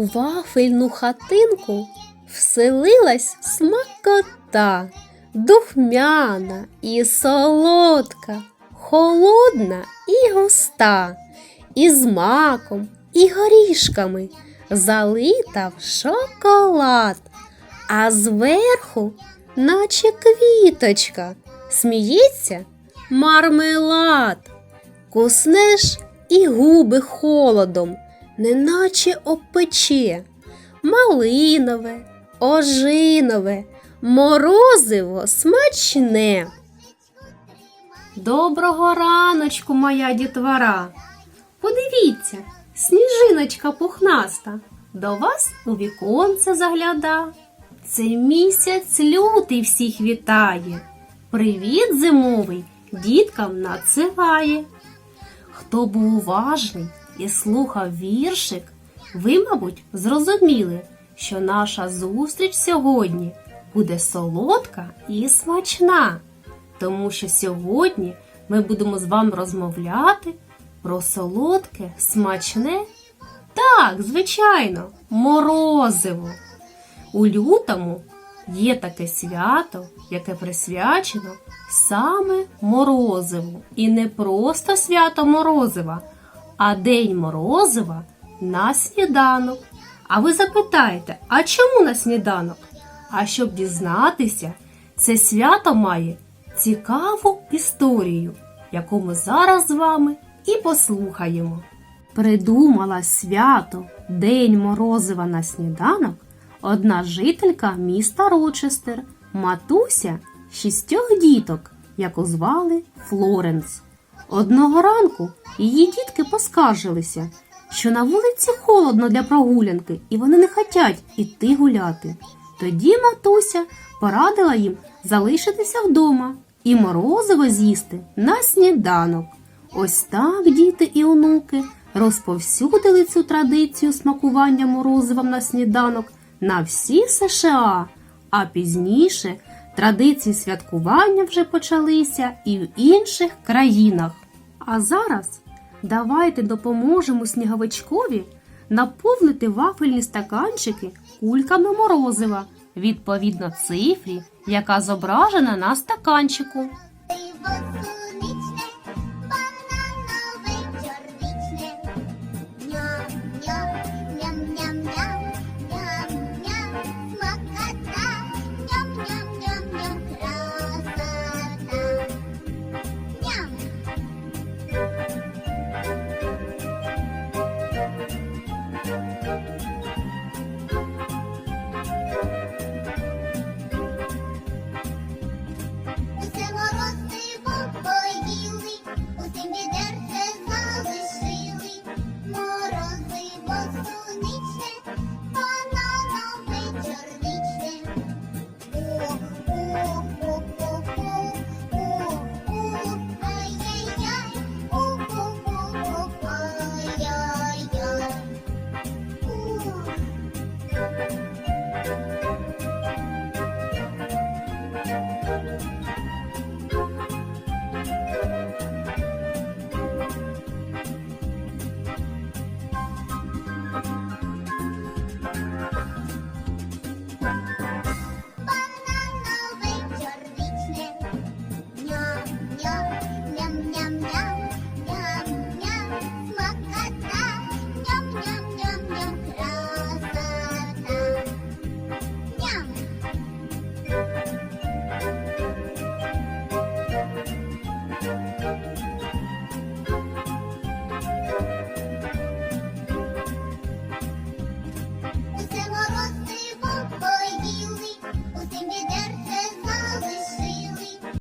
У вафельну хатинку вселилась смакота, духмяна і солодка, холодна і густа, і з маком, і горішками, залита в шоколад, а зверху, наче квіточка, сміється мармелад. Куснеш і губи холодом, неначе опече, малинове, ожинове, морозиво смачне. Доброго раночку, моя дітвора. Подивіться, сніжиночка пухнаста до вас у віконце загляда. Це місяць лютий всіх вітає. Привіт зимовий діткам надсилає. Хто був уважний і слухав віршик, ви, мабуть, зрозуміли, що наша зустріч сьогодні буде солодка і смачна, тому що сьогодні ми будемо з вами розмовляти про солодке, смачне, так, звичайно, морозиво. У лютому є таке свято, яке присвячено саме морозиву. І не просто свято морозива, а День морозива на сніданок. А ви запитаєте, а чому на сніданок? А щоб дізнатися, це свято має цікаву історію, яку ми зараз з вами і послухаємо. Придумала свято День морозива на сніданок одна жителька міста Рочестер, матуся шістьох діток, яку звали Флоренс. Одного ранку її дітки поскаржилися, що на вулиці холодно для прогулянки, і вони не хотять іти гуляти. Тоді матуся порадила їм залишитися вдома і морозиво з'їсти на сніданок. Ось так діти і онуки розповсюдили цю традицію смакування морозивом на сніданок на всі США, а пізніше традиції святкування вже почалися і в інших країнах. А зараз давайте допоможемо сніговичкові наповнити вафельні стаканчики кульками морозива відповідно цифрі, яка зображена на стаканчику.